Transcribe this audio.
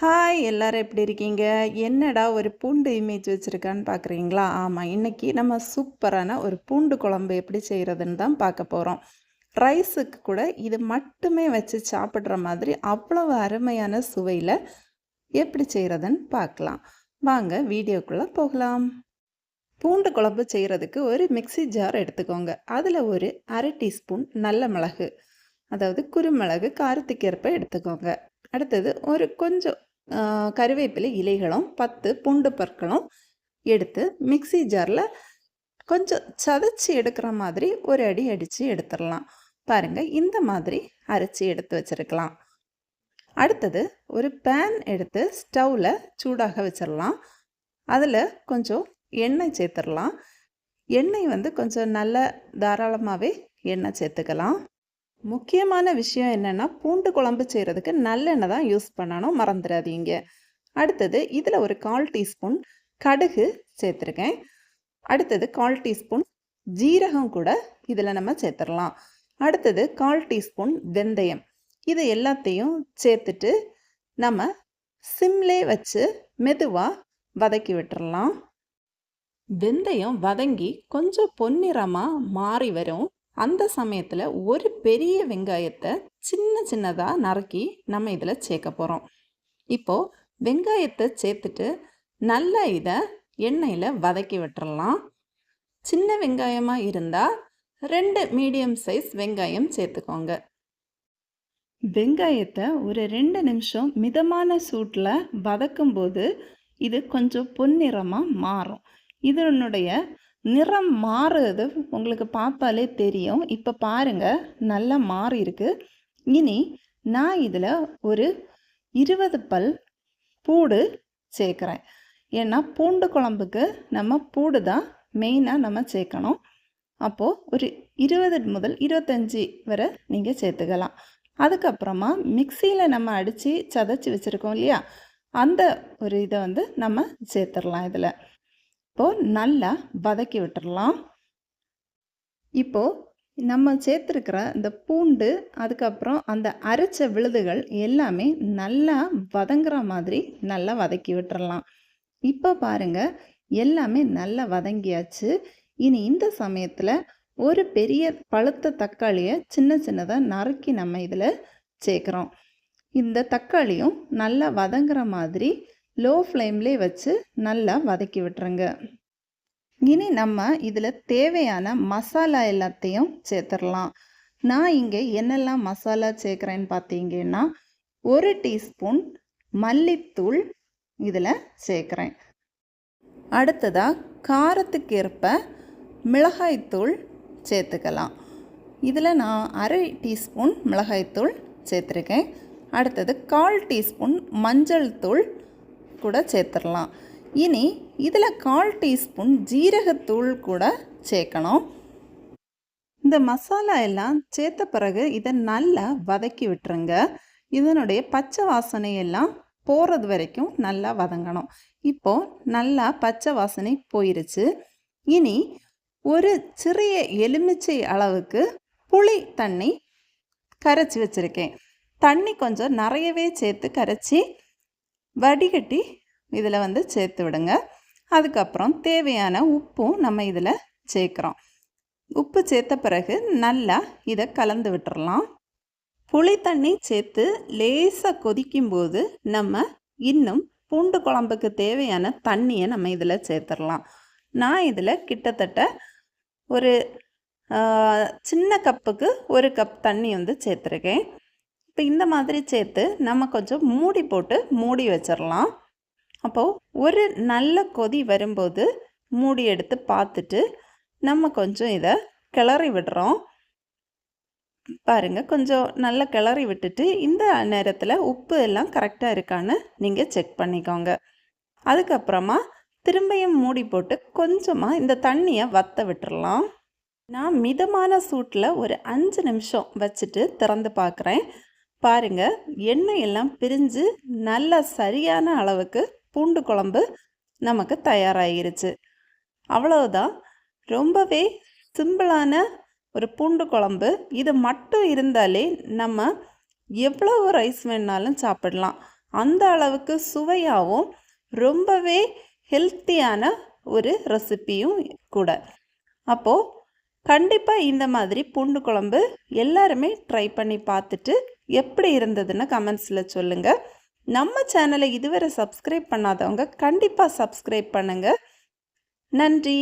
Hi எல்லோரும் எப்படி இருக்கீங்க? என்னடா ஒரு பூண்டு இமேஜ் வச்சுருக்கான்னு பார்க்குறீங்களா ஆமாம் இன்றைக்கி நம்ம சூப்பரான ஒரு பூண்டு குழம்பு எப்படி செய்கிறதுன்னு தான் பார்க்க போகிறோம் ரைஸுக்கு கூட இது மட்டுமே வச்சு சாப்பிட்ற மாதிரி அவ்வளவு அருமையான சுவையில் எப்படி செய்கிறதுன்னு பார்க்கலாம். வாங்க வீடியோக்குள்ளே போகலாம். பூண்டு குழம்பு செய்கிறதுக்கு ஒரு மிக்ஸி ஜார் எடுத்துக்கோங்க. அதில் ஒரு அரை டீஸ்பூன் நல்ல மிளகு அதாவது குருமிளகு காரத்துக்கு ஏற்ப எடுத்துக்கோங்க. அடுத்தது ஒரு கொஞ்சம் கருவேப்பிலை இலைகளும் பத்து பூண்டு பற்களும் எடுத்து மிக்ஸி ஜாரில் கொஞ்சம் சதைச்சி எடுக்கிற மாதிரி ஒரு அடி அடித்து எடுத்துடலாம். பாருங்கள் இந்த மாதிரி அரைச்சி எடுத்து வச்சிருக்கலாம். அடுத்தது ஒரு பேன் எடுத்து ஸ்டவ்வில் சூடாக வச்சிடலாம். அதில் கொஞ்சம் எண்ணெய் சேர்த்துடலாம். எண்ணெய் வந்து கொஞ்சம் நல்ல தாராளமாகவே எண்ணெய் சேர்த்துக்கலாம். முக்கியமான விஷயம் என்னென்னா பூண்டு குழம்பு செய்கிறதுக்கு நல்லெண்ணெய் தான் யூஸ் பண்ணணும். மறந்துடாதீங்க அடுத்தது இதில் ஒரு கால் டீஸ்பூன் கடுகு சேர்த்துருக்கேன். அடுத்தது கால் டீஸ்பூன் ஜீரகம் கூட இதில் நம்ம சேர்த்துடலாம் அடுத்தது கால் டீஸ்பூன் வெந்தயம். இது எல்லாத்தையும் சேர்த்துட்டு நம்ம சிம்லே வச்சு மெதுவாக வதக்கி விட்டுறலாம் வெந்தயம் வதங்கி கொஞ்சம் பொன்னிறமாக மாறி வரும். அந்த சமயத்தில் ஒரு பெரிய வெங்காயத்தை சின்ன சின்னதாக நறுக்கி நம்ம இதில் சேர்க்க போகிறோம் இப்போது வெங்காயத்தை சேர்த்துட்டு நல்லா இதை எண்ணெயில் வதக்கி விட்டுறலாம். சின்ன வெங்காயமாக இருந்தால் ரெண்டு மீடியம் சைஸ் வெங்காயம் சேர்த்துக்கோங்க. வெங்காயத்தை ஒரு ரெண்டு நிமிஷம் மிதமான சூட்டில் வதக்கும்போது இது கொஞ்சம் பொன்னிறமாக மாறும். இதனுடைய நிறம் மாறுறது உங்களுக்கு பார்த்தாலே தெரியும். இப்போ பாருங்கள் நல்லா மாறி இருக்கு. இனி நான் இதில் ஒரு இருபது பல் பூடு சேர்க்குறேன். ஏன்னா பூண்டு குழம்புக்கு நம்ம பூடு தான் மெயினாக நம்ம சேர்க்கணும். அப்போது ஒரு இருபது முதல் இருபத்தஞ்சி வரை நீங்கள் சேர்த்துக்கலாம். அதுக்கப்புறமா மிக்சியில் நம்ம அடித்து சதைச்சி வச்சுருக்கோம் இல்லையா? அந்த ஒரு இதை வந்து நம்ம சேர்த்துடலாம் இதில். இப்போது நல்லா வதக்கி விட்டுடலாம் இப்போது நம்ம சேர்த்துருக்கிற இந்த பூண்டு அதுக்கப்புறம் அந்த அரைச்ச விழுதுகள் எல்லாமே நல்லா வதங்குற மாதிரி நல்லா வதக்கி விட்டுறலாம். இப்போ பாருங்கள் எல்லாமே நல்லா வதங்கியாச்சு. இனி இந்த சமயத்தில் ஒரு பெரிய பழுத்த தக்காளியை சின்ன சின்னதாக நறுக்கி நம்ம இதில் சேர்க்குறோம். இந்த தக்காளியும் நல்லா வதங்குற மாதிரி லோ ஃப்ளேம்லே வச்சு நல்லா வதக்கி விட்டுருங்க. இனி நம்ம இதில் தேவையான மசாலா எல்லாத்தையும் சேர்த்துடலாம். நான் இங்கே என்னெல்லாம் மசாலா சேர்க்குறேன்னு பார்த்தீங்கன்னா ஒரு டீஸ்பூன் மல்லித்தூள் இதில் சேர்க்குறேன். அடுத்ததாக காரத்துக்கேற்ப மிளகாய்த்தூள் சேர்த்துக்கலாம். இதில் நான் அரை டீஸ்பூன் மிளகாய்த்தூள் சேர்த்துருக்கேன். அடுத்தது கால் டீஸ்பூன் மஞ்சள் தூள் கூட சேர்த்துடலாம். இனி இதில் கால் டீஸ்பூன் ஜீரகத்தூள் கூட சேர்க்கணும். இந்த மசாலா எல்லாம் சேர்த்த பிறகு இதை நல்லா வதக்கி விட்டுருங்க. இதனுடைய பச்சை வாசனை எல்லாம் போகிறது வரைக்கும் நல்லா வதங்கணும். இப்போது நல்லா பச்சை வாசனை போயிருச்சு. இனி ஒரு சிறிய எலுமிச்சை அளவுக்கு புளி தண்ணி கரைச்சி வச்சுருக்கேன். தண்ணி கொஞ்சம் நிறையவே சேர்த்து கரைச்சி வடிகட்டி இதில் வந்து சேர்த்து விடுங்க. அதுக்கப்புறம் தேவையான உப்பும் நம்ம இதில் சேர்க்குறோம். உப்பு சேர்த்த பிறகு நல்லா இதை கலந்து விட்டுறலாம். புளி தண்ணி சேர்த்து லேசாக கொதிக்கும்போது நம்ம இன்னும் பூண்டு குழம்புக்கு தேவையான தண்ணியை நம்ம இதில் சேர்த்துடலாம். நான் இதில் கிட்டத்தட்ட ஒரு சின்ன கப்புக்கு ஒரு கப் தண்ணி வந்து சேர்த்துருக்கேன். இப்போ இந்த மாதிரி சேர்த்து நம்ம கொஞ்சம் மூடி போட்டு மூடி வச்சிடலாம் அப்போது ஒரு நல்ல கொதி வரும்போது மூடி எடுத்து பார்த்துட்டு நம்ம கொஞ்சம் இதை கிளறி விடுறோம். பாருங்கள் கொஞ்சம் நல்லா கிளறி விட்டுட்டு இந்த நேரத்தில் உப்பு எல்லாம் கரெக்டாக இருக்கான்னு நீங்கள் செக் பண்ணிக்கோங்க. அதுக்கப்புறமா திரும்பியும் மூடி போட்டு கொஞ்சமாக இந்த தண்ணியை வத்த விட்டுறலாம் நான் மிதமான சூட்டில் ஒரு அஞ்சு நிமிஷம் வச்சுட்டு திறந்து பார்க்குறேன் பாருங்க எண்ணெய் எல்லாம் பிரிஞ்சு நல்லா சரியான அளவுக்கு பூண்டு குழம்பு நமக்கு தயாராகிருச்சு. அவ்வளவுதான். ரொம்பவே சிம்பிளான ஒரு பூண்டு குழம்பு. இது மட்டும் இருந்தாலே நம்ம எவ்வளவு ரைஸ் வேணாலும் சாப்பிடலாம். அந்த அளவுக்கு சுவையாகவும் ரொம்பவே ஹெல்த்தியான ஒரு ரெசிப்பியும் கூட. அப்போது கண்டிப்பாக இந்த மாதிரி பூண்டு குழம்பு எல்லாருமே ட்ரை பண்ணி பார்த்துட்டு எப்படி இருந்ததுன்னு கமெண்ட்ஸில் சொல்லுங்கள் நம்ம சேனலை இதுவரை சப்ஸ்கிரைப் பண்ணாதவங்க கண்டிப்பாக சப்ஸ்கிரைப் பண்ணுங்கள் நன்றி.